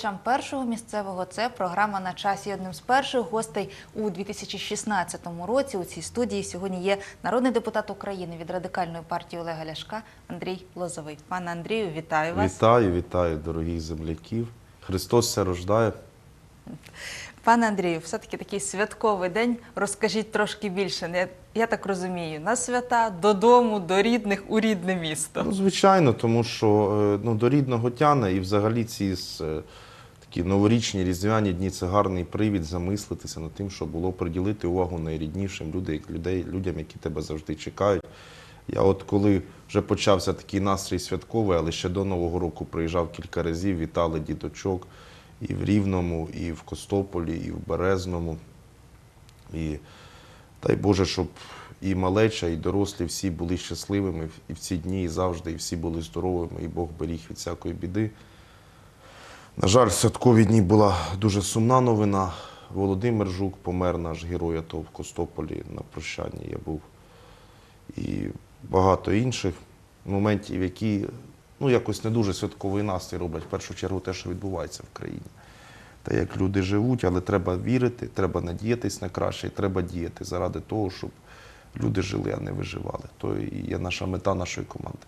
глядачам першого місцевого. Це програма на часі. Одним з перших гостей у 2016 році у цій студії сьогодні є народний депутат України від радикальної партії Олега Ляшка Андрій Лозовий. Пане Андрію, вітаю вас. Вітаю, вітаю, дорогих земляків. Христос все рождає. Пане Андрію, все-таки такий святковий день. Розкажіть трошки більше. Я так розумію, на свята додому, до рідних, у рідне місто. Ну, звичайно, тому що е, ну, до рідного тяне і взагалі ці с- е, такі новорічні різдвяні дні це гарний привід замислитися над тим, що було приділити увагу найріднішим людей, людей, людям, які тебе завжди чекають. Я от коли вже почався такий настрій святковий, але ще до Нового року приїжджав кілька разів, вітали діточок і в Рівному, і в Костополі, і в Березному. І дай Боже, щоб і малеча, і дорослі всі були щасливими і в ці дні, і завжди, і всі були здоровими, і Бог беріг від всякої біди. На жаль, святкові дні була дуже сумна новина. Володимир Жук помер, наш герой АТО в Костополі на прощанні я був. І багато інших моментів, які ну, якось не дуже святковий настрій роблять. В першу чергу те, що відбувається в країні. Те, як люди живуть, але треба вірити, треба надіятись на краще, і треба діяти заради того, щоб люди жили, а не виживали. То і є наша мета нашої команди.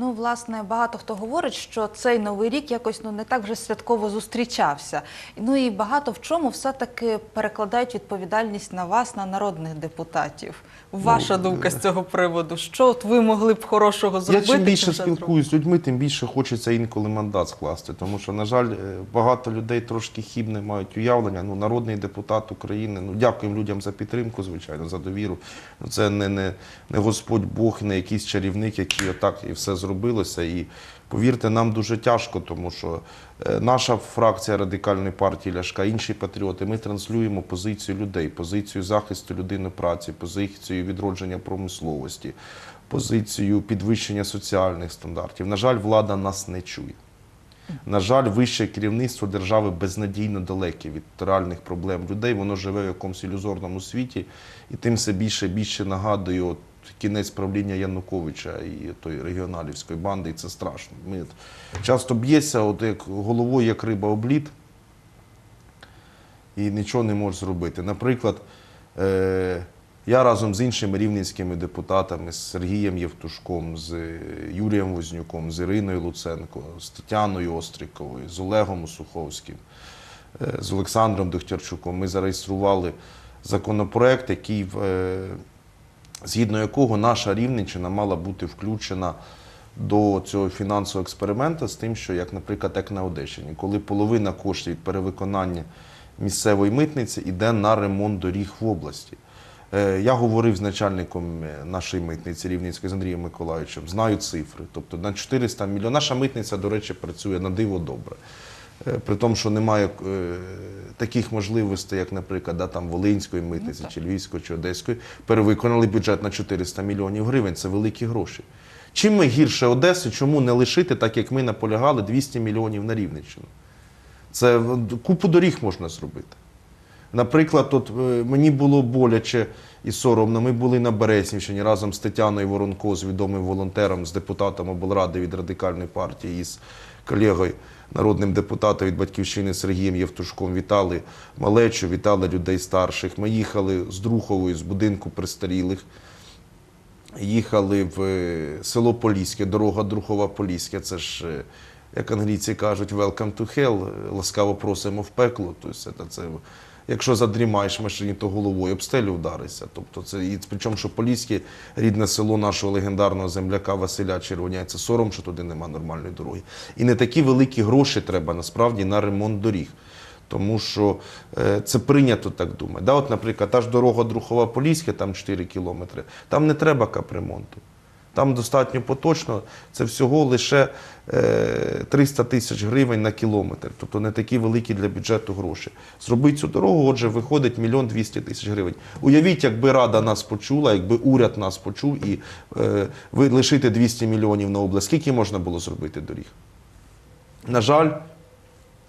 Ну, власне, багато хто говорить, що цей новий рік якось ну не так вже святково зустрічався. Ну і багато в чому все-таки перекладають відповідальність на вас, на народних депутатів. Ваша Ну, думка з цього приводу? Що от ви могли б хорошого зробити? Я чим більше спілкуюсь з людьми, тим більше хочеться інколи мандат скласти. Тому що, на жаль, е, багато людей трошки хібне мають уявлення. Ну, народний депутат України. Ну, дякуємо людям за підтримку, звичайно, за довіру. Це не, не, не Господь Бог, не якийсь чарівник, який отак і все зробилося. І повірте, нам дуже тяжко, тому що е, наша фракція радикальної партії Ляшка, інші патріоти, ми транслюємо позицію людей, позицію захисту людини праці, позицію відродження промисловості, позицію підвищення соціальних стандартів. На жаль, влада нас не чує. На жаль, вище керівництво держави безнадійно далеке від реальних проблем людей. Воно живе в якомусь ілюзорному світі, і тим все більше і більше нагадує от кінець правління Януковича і тої регіоналівської банди, і це страшно. Ми часто б'єшся, от як головою, як риба обліт, і нічого не можеш зробити. Наприклад, е, я разом з іншими рівненськими депутатами, з Сергієм Євтушком, з Юрієм Вознюком, з Іриною Луценко, з Тетяною Остріковою, з Олегом Усуховським, е, з Олександром Дохтярчуком, ми зареєстрували законопроект, який, е, згідно якого наша Рівненщина мала бути включена до цього фінансового експерименту з тим, що, як, наприклад, як на Одещині, коли половина коштів від перевиконання місцевої митниці йде на ремонт доріг в області. Е, Я говорив з начальником е, нашої митниці Рівненської з Андрієм Миколаївичем, знаю цифри. Тобто на 400 мільйонів. Наша митниця, до речі, працює на диво добре. Е, При тому, що немає е, таких можливостей, як, наприклад, да, там Волинської митниці, чи Львівської, чи Одеської, перевиконали бюджет на 400 мільйонів гривень. Це великі гроші. Чим ми гірше Одеси, чому не лишити, так як ми наполягали, 200 мільйонів на Рівненщину? Це купу доріг можна зробити. Наприклад, от е, мені було боляче і соромно. Ми були на Береснівщині разом з Тетяною Воронко, з відомим волонтером, з депутатом облради від радикальної партії і з колегою, народним депутатом від батьківщини Сергієм Євтушком. Вітали малечу, вітали людей старших. Ми їхали з Друхової, з будинку престарілих. Їхали в е, село Поліське, дорога Друхова Поліське. Це ж, е, як англійці кажуть, welcome to hell, ласкаво просимо в пекло. Тобто це, якщо задрімаєш машині, то головою об стелю вдаришся. Тобто це, і, причому, що Поліське, рідне село нашого легендарного земляка Василя Червоня, це сором, що туди нема нормальної дороги. І не такі великі гроші треба насправді на ремонт доріг. Тому що е, це прийнято так думати. Да, от, наприклад, та ж дорога Друхова Поліська, там 4 кілометри, там не треба капремонту. Там достатньо поточно, це всього лише е, 300 тисяч гривень на кілометр, тобто не такі великі для бюджету гроші. Зробити цю дорогу, отже, виходить мільйон 200 тисяч гривень. Уявіть, якби Рада нас почула, якби уряд нас почув і е, лишити 200 мільйонів на область, скільки можна було зробити доріг? На жаль,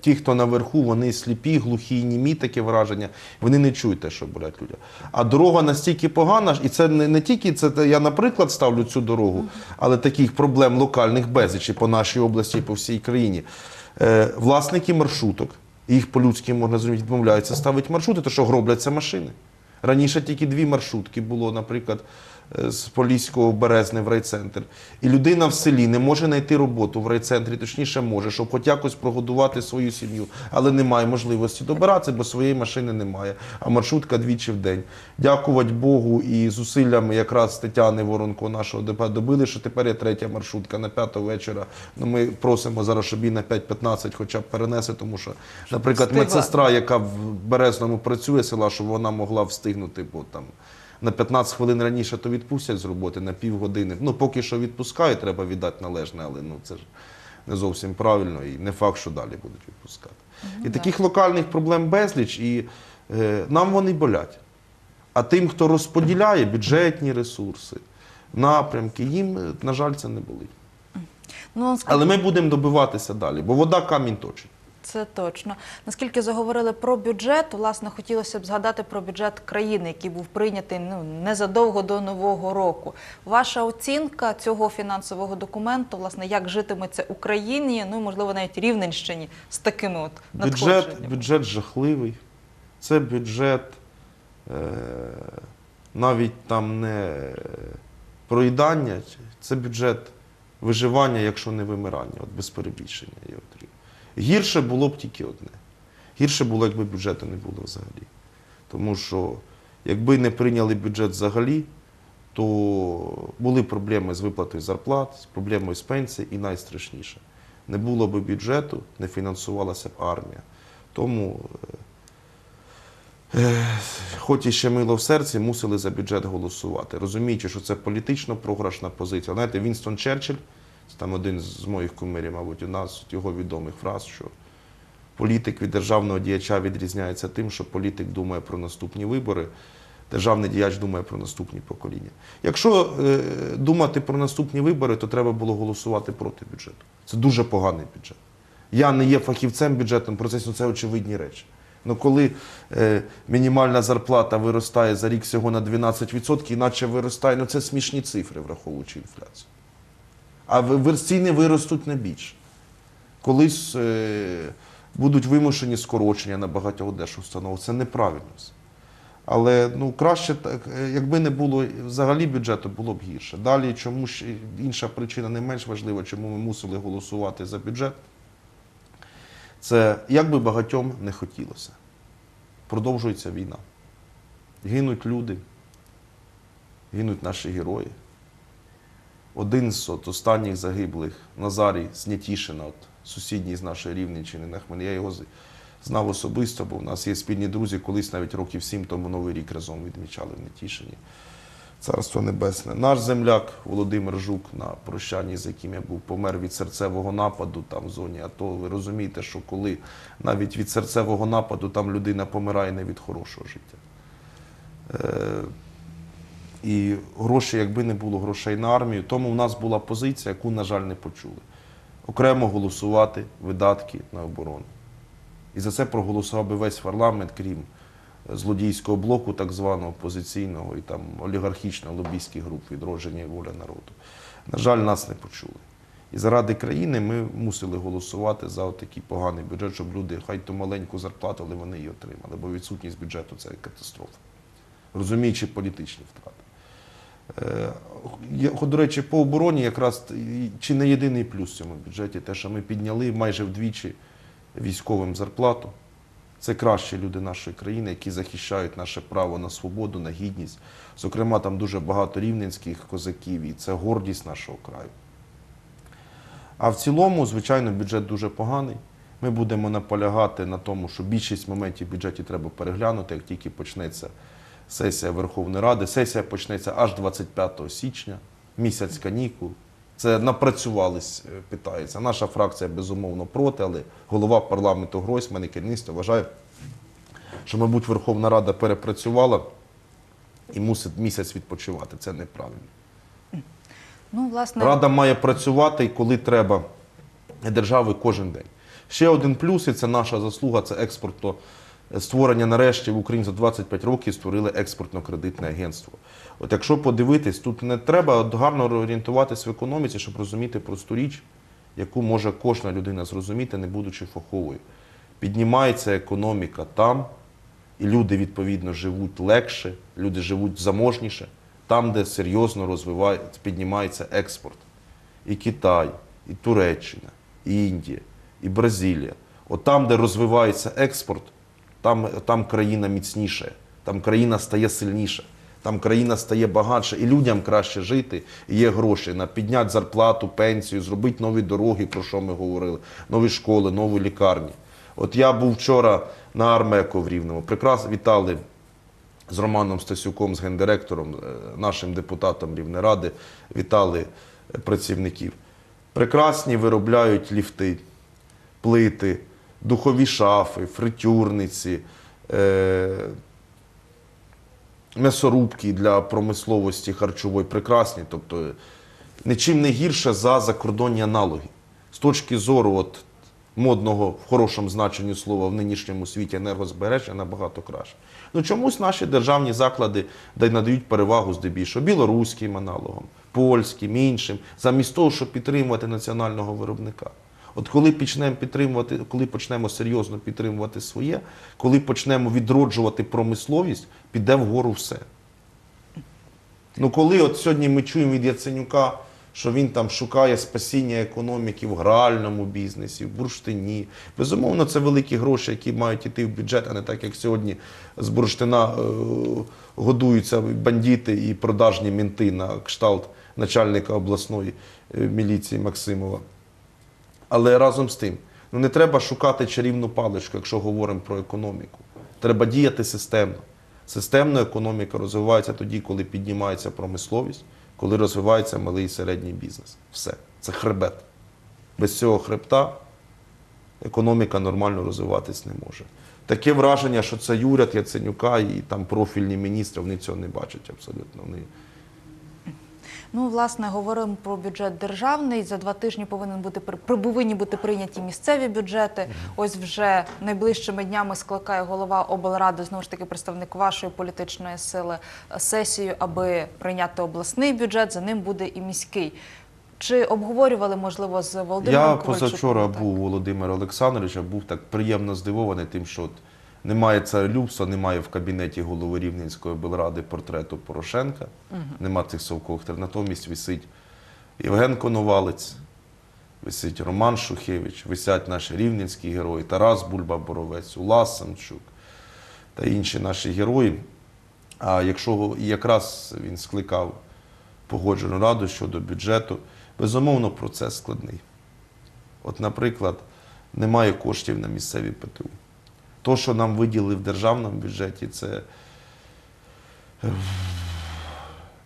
ті, хто наверху, вони сліпі, глухі, німі, таке враження, вони не чують те, що болять людям. А дорога настільки погана, і це не, не тільки це я, наприклад, ставлю цю дорогу, але таких проблем локальних безліч по нашій області, і по всій країні. Е, власники маршруток, їх по-людськи можна зрозуміти, відмовляються ставити маршрути, то що гробляться машини. Раніше тільки дві маршрутки було, наприклад, з Поліського в Березне в райцентр. І людина в селі не може знайти роботу в райцентрі, точніше може, щоб хоч якось прогодувати свою сім'ю, але немає можливості добиратися, бо своєї машини немає. А маршрутка двічі в день. Дякувати Богу і зусиллям якраз Тетяни Воронко, нашого ДП, добили, що тепер є третя маршрутка на п'яту вечора. Ну, ми просимо зараз, щоб її на 5.15 хоча б перенесли, тому що, наприклад, медсестра, яка в Березному працює села, щоб вона могла встигнути, бо там на 15 хвилин раніше то відпустять з роботи на півгодини. Ну, поки що відпускають, треба віддати належне, але ну це ж не зовсім правильно і не факт, що далі будуть відпускати. і таких локальних проблем безліч, і е, нам вони болять. А тим, хто розподіляє бюджетні ресурси, напрямки, їм, е, на жаль, це не болить. Ну, Але ми будемо добиватися далі, бо вода камінь точить. Це точно. Наскільки заговорили про бюджет, власне, хотілося б згадати про бюджет країни, який був прийнятий ну, незадовго до Нового року. Ваша оцінка цього фінансового документу, власне, як житиметься Україні, ну, можливо, навіть Рівненщині з такими от Бюджет, бюджет жахливий. Це бюджет е, навіть там не проїдання, це бюджет виживання, якщо не вимирання, от без перебільшення. Гірше було б тільки одне. Гірше було, якби бюджету не було взагалі. Тому що якби не прийняли бюджет взагалі, то були проблеми з виплатою зарплат, з проблемою з пенсії і найстрашніше. Не було б бюджету, не фінансувалася б армія. Тому, е, е, хоч і ще мило в серці, мусили за бюджет голосувати, розуміючи, що це політично програшна позиція. Знаєте, Вінстон Черчилль, там один з моїх кумирів, мабуть, у нас його відомих фраз, що політик від державного діяча відрізняється тим, що політик думає про наступні вибори, державний діяч думає про наступні покоління. Якщо е, думати про наступні вибори, то треба було голосувати проти бюджету. Це дуже поганий бюджет. Я не є фахівцем бюджетному процесі, ну це очевидні речі. Ну коли е, мінімальна зарплата виростає за рік всього на 12%, іначе виростає, ну це смішні цифри, враховуючи інфляцію. А ціни виростуть не більше. Колись е, будуть вимушені скорочення на багатьох держустанов. Це неправильно. Але ну, краще, так, е, якби не було взагалі бюджету, було б гірше. Далі, чому ще інша причина не менш важлива, чому ми мусили голосувати за бюджет, це як би багатьом не хотілося. Продовжується війна. Гинуть люди, гинуть наші герої. Один з от останніх загиблих Назарій Снятішина, от сусідній з нашої Рівненщини на Хмелі. Я його знав особисто, бо в нас є спільні друзі, колись навіть років сім тому Новий рік разом відмічали в Нетішині. Царство Небесне. Наш земляк Володимир Жук, на прощанні, з яким я був, помер від серцевого нападу там в зоні АТО. Ви розумієте, що коли навіть від серцевого нападу там людина помирає не від хорошого життя. Е, і гроші, якби не було грошей на армію, тому в нас була позиція, яку, на жаль, не почули. Окремо голосувати видатки на оборону. І за це проголосував би весь парламент, крім злодійського блоку, так званого опозиційного і там олігархічно лобійських груп відродження і воля народу. На жаль, нас не почули. І заради країни ми мусили голосувати за такий поганий бюджет, щоб люди хай ту маленьку зарплату, але вони її отримали. Бо відсутність бюджету це катастрофа. Розуміючи політичні втрати. Е, До речі, по обороні якраз чи не єдиний плюс в цьому бюджеті, те, що ми підняли майже вдвічі військовим зарплату. Це кращі люди нашої країни, які захищають наше право на свободу, на гідність. Зокрема, там дуже багато рівненських козаків, і це гордість нашого краю. А в цілому, звичайно, бюджет дуже поганий. Ми будемо наполягати на тому, що більшість моментів в бюджеті треба переглянути, як тільки почнеться сесія Верховної Ради. Сесія почнеться аж 25 січня, місяць канікул. Це напрацювались, е, питається. Наша фракція безумовно проти, але голова парламенту Гройсман і керівництво вважає, що, мабуть, Верховна Рада перепрацювала і мусить місяць відпочивати. Це неправильно. Ну, власне, Рада має працювати і коли треба держави кожен день. Ще один плюс, і це наша заслуга, це експортно створення нарешті в Україні за 25 років створили експортно-кредитне агентство. От якщо подивитись, тут не треба гарно орієнтуватись в економіці, щоб розуміти просту річ. яку може кожна людина зрозуміти, не будучи фаховою. Піднімається економіка там, і люди відповідно живуть легше, люди живуть заможніше, там, де серйозно розвивається, піднімається експорт. І Китай, і Туреччина, і Індія, і Бразилія. От там, де розвивається експорт, там, там країна міцніша, там країна стає сильніша, там країна стає багатша, і людям краще жити, і є гроші на підняти зарплату, пенсію, зробити нові дороги, про що ми говорили, нові школи, нові лікарні. От я був вчора на Армеко в Рівному. Прекрасно вітали з Романом Стасюком, з гендиректором, е, нашим депутатом Рівнеради, вітали е, працівників. Прекрасні виробляють ліфти, плити, духові шафи, фритюрниці, е, м'ясорубки для промисловості харчової прекрасні. Тобто нічим не гірше за закордонні аналоги. З точки зору от, модного, в хорошому значенні слова в нинішньому світі енергозбереження набагато краще. Ну чомусь наші державні заклади де надають перевагу здебільшого білоруським аналогам, польським, іншим, замість того, щоб підтримувати національного виробника. От коли почнемо підтримувати, коли почнемо серйозно підтримувати своє, коли почнемо відроджувати промисловість, піде вгору все. Ну, коли от сьогодні ми чуємо від Яценюка, що він там шукає спасіння економіки в гральному бізнесі, в бурштині. Безумовно, це великі гроші, які мають йти в бюджет, а не так, як сьогодні з бурштина е, годуються бандити і продажні мінти на кшталт начальника обласної е, міліції Максимова. Але разом з тим, ну не треба шукати чарівну паличку, якщо говоримо про економіку. Треба діяти системно. Системно економіка розвивається тоді, коли піднімається промисловість, коли розвивається малий і середній бізнес. Все. Це хребет. Без цього хребта економіка нормально розвиватись не може. Таке враження, що це уряд Яценюка і там профільні міністри, вони цього не бачать абсолютно. Вони Ну, власне, говоримо про бюджет державний. За два тижні повинен бути повинні бути прийняті місцеві бюджети. Ось вже найближчими днями скликає голова облради, знову ж таки, представник вашої політичної сили сесію, аби прийняти обласний бюджет. За ним буде і міський. Чи обговорювали можливо з Володимиром Я Ковальчуком? позавчора Так. був у Володимира Олександровича, був так приємно здивований тим, що немає царелюбства, немає в кабінеті голови Рівненської облради портрету Порошенка, нема цих совкохтер. Натомість висить Євген Коновалець, висить Роман Шухевич, висять наші рівненські герої, Тарас Бульба-Боровець, Улас Самчук та інші наші герої. А якщо якраз він скликав погоджену раду щодо бюджету, безумовно, процес складний. От, наприклад, немає коштів на місцеві ПТУ. То, що нам виділили в державному бюджеті, це е,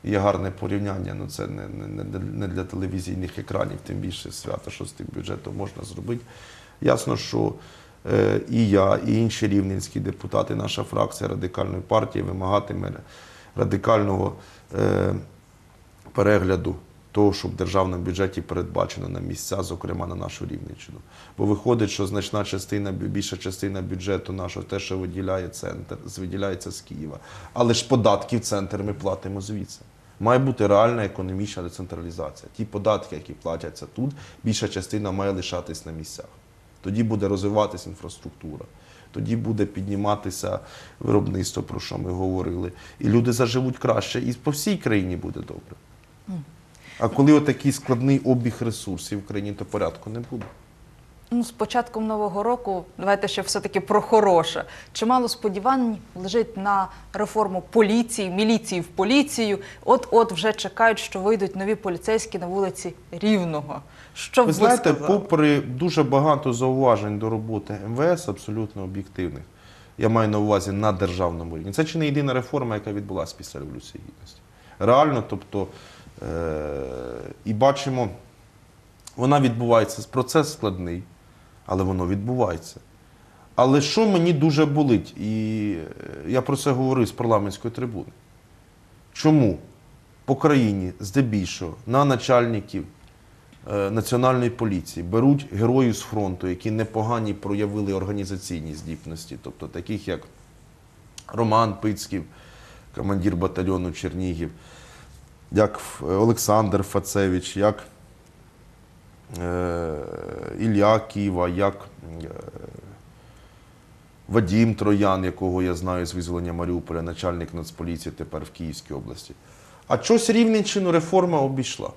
є гарне порівняння. Ну, це не, не, не- не для телевізійних екранів, тим більше свято, що з тим бюджетом можна зробити. Ясно, що е, і я, і інші рівненські депутати, наша фракція радикальної партії вимагатиме радикального е, перегляду того, що в державному бюджеті передбачено на місця, зокрема на нашу Рівненщину. Бо виходить, що значна частина, більша частина бюджету нашого, те, що виділяє центр, виділяється з Києва. Але ж податки в центр ми платимо звідси. Має бути реальна економічна децентралізація. Ті податки, які платяться тут, більша частина має лишатись на місцях. Тоді буде розвиватися інфраструктура, тоді буде підніматися виробництво, про що ми говорили. І люди заживуть краще, і по всій країні буде добре. А коли отакий складний обіг ресурсів в країні, то порядку не буде. Ну, з початком нового року, давайте ще все-таки про хороше. Чимало сподівань лежить на реформу поліції, міліції в поліцію. От-от вже чекають, що вийдуть нові поліцейські на вулиці Рівного. Що Ви знаєте, сказали? попри дуже багато зауважень до роботи МВС, абсолютно об'єктивних, я маю на увазі на державному рівні. Це чи не єдина реформа, яка відбулася після Революції Гідності. Реально, тобто, і бачимо, вона відбувається, процес складний, але воно відбувається. Але що мені дуже болить, і е, я про це говорив з парламентської трибуни. Чому по країні здебільшого на начальників е, національної поліції беруть героїв з фронту, які непогані проявили організаційні здібності, тобто таких як Роман Пицьків, командир батальйону Чернігів, як Олександр Фацевич, як е, Ілля Ківа, як е, Вадім Троян, якого я знаю з визволення Маріуполя, начальник Нацполіції тепер в Київській області. А чогось Рівненщину реформа обійшла.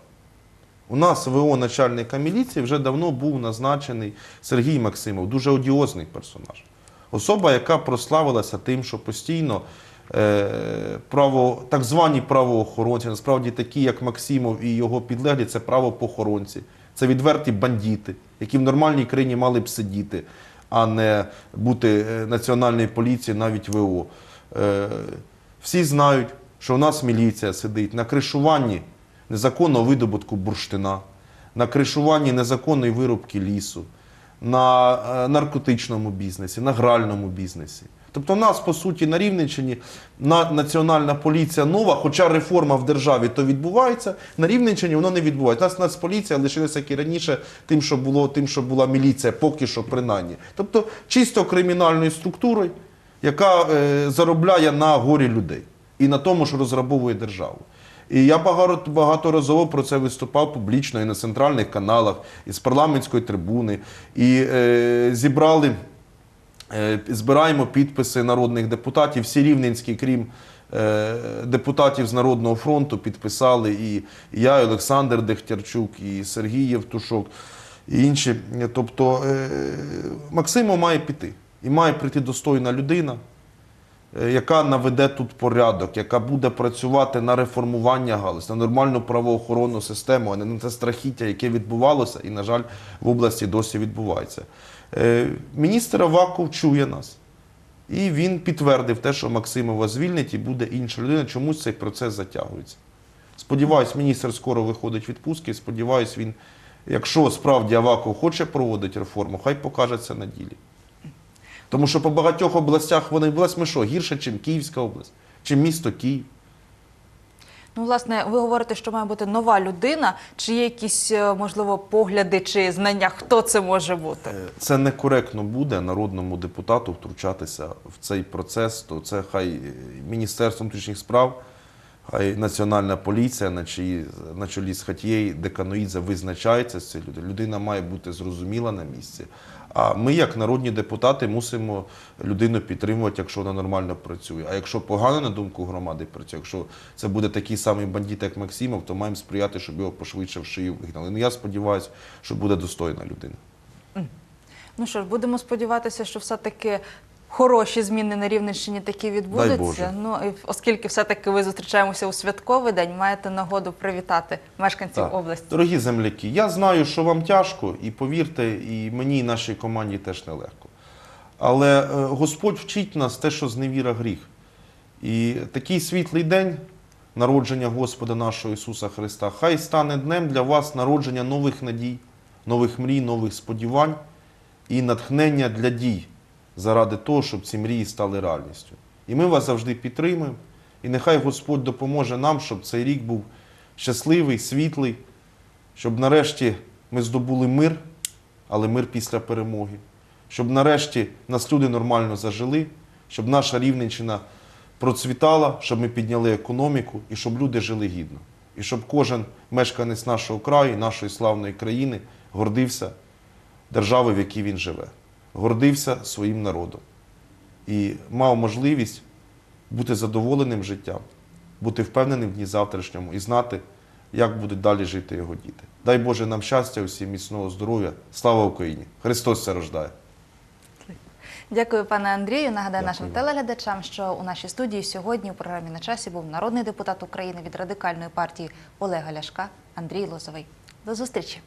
У нас ВО начальника міліції вже давно був назначений Сергій Максимов, дуже одіозний персонаж. Особа, яка прославилася тим, що постійно право, так звані правоохоронці, насправді такі, як Максимов і його підлеглі, це правопохоронці, це відверті бандити, які в нормальній країні мали б сидіти, а не бути е, національною поліцією, навіть ВО. Е, всі знають, що у нас міліція сидить на кришуванні незаконного видобутку бурштина, на кришуванні незаконної вирубки лісу, на е, наркотичному бізнесі, на гральному бізнесі. Тобто, у нас, по суті, на Рівненщині на, національна поліція нова, хоча реформа в державі то відбувається, на Рівненщині воно не відбувається. У нас нацполіція лишилася як і раніше тим, що було, тим, що була міліція, поки що принаймні. Тобто чисто кримінальною структурою, яка е, заробляє на горі людей і на тому, що розграбовує державу. І я багато, багаторазово про це виступав публічно і на центральних каналах, і з парламентської трибуни, і е, зібрали, збираємо підписи народних депутатів. Всі рівненські, крім е, депутатів з Народного фронту, підписали і я, і Олександр Дехтярчук, і Сергій Євтушок, і інші. Тобто е, Максимов має піти. І має прийти достойна людина, е, яка наведе тут порядок, яка буде працювати на реформування галузі, на нормальну правоохоронну систему, а не на те страхіття, яке відбувалося і, на жаль, в області досі відбувається. Е, Міністр Аваков чує нас. І він підтвердив те, що Максимова звільнить і буде інша людина. Чомусь цей процес затягується. Сподіваюсь, міністр скоро виходить відпустки. Сподіваюсь, він, якщо справді Аваков хоче проводити реформу, хай покаже це на ділі. Тому що по багатьох областях вони область ми що, гірше, ніж Київська область, чи місто Київ. Ну, власне, ви говорите, що має бути нова людина. Чи є якісь, е, можливо, погляди чи знання, хто це може бути? Е, Це некоректно буде народному депутату втручатися в цей процес, то це хай е, Міністерство внутрішніх справ, хай Національна поліція на чолі, на чолі з Хатією Деканоїдзе визначається з цією людиною. Людина має бути зрозуміла на місці. А ми, як народні депутати, мусимо людину підтримувати, якщо вона нормально працює. А якщо погано, на думку громади працює, якщо це буде такий самий бандит, як Максимов, то маємо сприяти, щоб його пошвидше в шию вигнали. Ну я сподіваюся, що буде достойна людина. Ну що ж, будемо сподіватися, що все-таки хороші зміни на Рівненщині такі відбудуться. Ну і оскільки все-таки ви зустрічаємося у святковий день, маєте нагоду привітати мешканців Так. області. Дорогі земляки, я знаю, що вам тяжко, і повірте, і мені, і нашій команді теж нелегко. Але е, Господь вчить нас те, що зневіра гріх. І такий світлий день народження Господа нашого Ісуса Христа, хай стане днем для вас народження нових надій, нових мрій, нових сподівань і натхнення для дій заради того, щоб ці мрії стали реальністю. І ми вас завжди підтримуємо. І нехай Господь допоможе нам, щоб цей рік був щасливий, світлий, щоб нарешті ми здобули мир, але мир після перемоги. Щоб нарешті нас люди нормально зажили, щоб наша Рівненщина процвітала, щоб ми підняли економіку і щоб люди жили гідно. І щоб кожен мешканець нашого краю, нашої славної країни гордився державою, в якій він живе, гордився своїм народом і мав можливість бути задоволеним життям, бути впевненим в дні завтрашньому і знати, як будуть далі жити його діти. Дай Боже нам щастя, усім міцного здоров'я. Слава Україні! Христос це рождає! Дякую, пане Андрію. Нагадаю Дякую нашим телеглядачам, що у нашій студії сьогодні у програмі на часі був народний депутат України від радикальної партії Олега Ляшка Андрій Лозовий. До зустрічі.